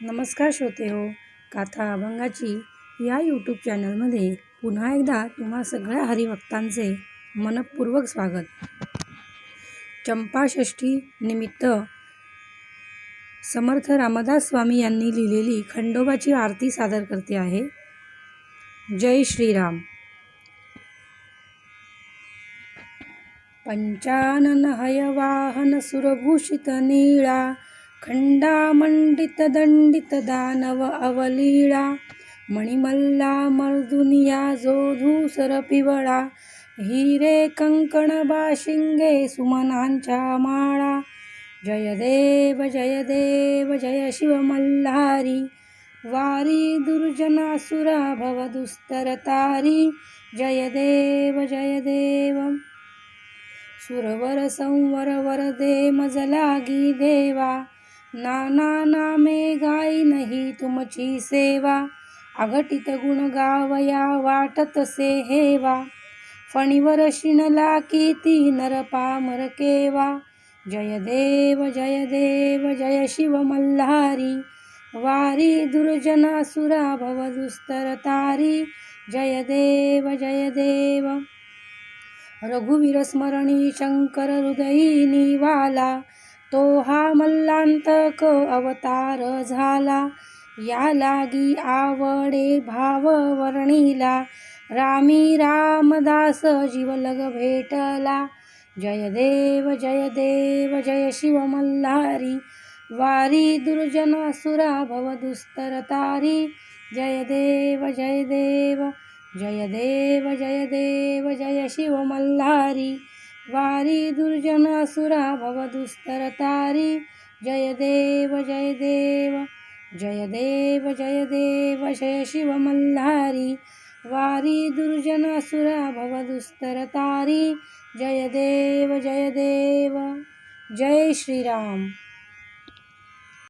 नमस्कार श्रोते हो काथा अभंगाची या यूट्यूब चॅनलमध्ये पुन्हा एकदा तुम्हा सगळ्या हरिभक्तांचे मनपूर्वक स्वागत. चंपाषष्ठी निमित्त समर्थ रामदास स्वामी यांनी लिहिलेली खंडोबाची आरती सादर करते आहे. जय श्रीराम. पंचानन हयवाहन सुरभूषित नीळा खंडामंडित दंडित दानव अवलीळा मणिमल्ला मर्दुनिया जो धूसर पिवळा हिरे कंकण बाशिंगे सुमनांच्या माळा जय देव जय देव जय शिव मल्हारी वारी दुर्जनासुरा भव दुस्तर तारी जय देव जय देव सुरवर संवर वरदे मज देवा नाना नामे गाई नाही तुमची सेवा. अघटित गुण गावया वाटत से हेवा. फणीवर शिणला कीती नर पामर केवा. जय देव जय देव जय शिव मल्हारी. वारी दुर्जनासुरा भव दुस्तर तारी. जय देव जय देव. रघुवीर स्मरणी शंकर हृदयी निवाला तो हा मल्लांतक अवतार झाला. या लागी आवडे भाव वर्णिला. रामी रामदास जीवलग भेटला. जय देव जय देव जय शिव मल्हारी. वारी दुर्जनासुरा भव दुस्तर तारी. जय देव जय देव जय देव जय देव जय शिव मल्हारी. वारी दुर्जनासुरा भव दुस्तर तारी। जय देव जय देव जय देव जय देव जय शिव मल्हारी। वारी दुर्जनासुरा भव दुस्तर तारी। जय देव जय देव जय श्रीराम।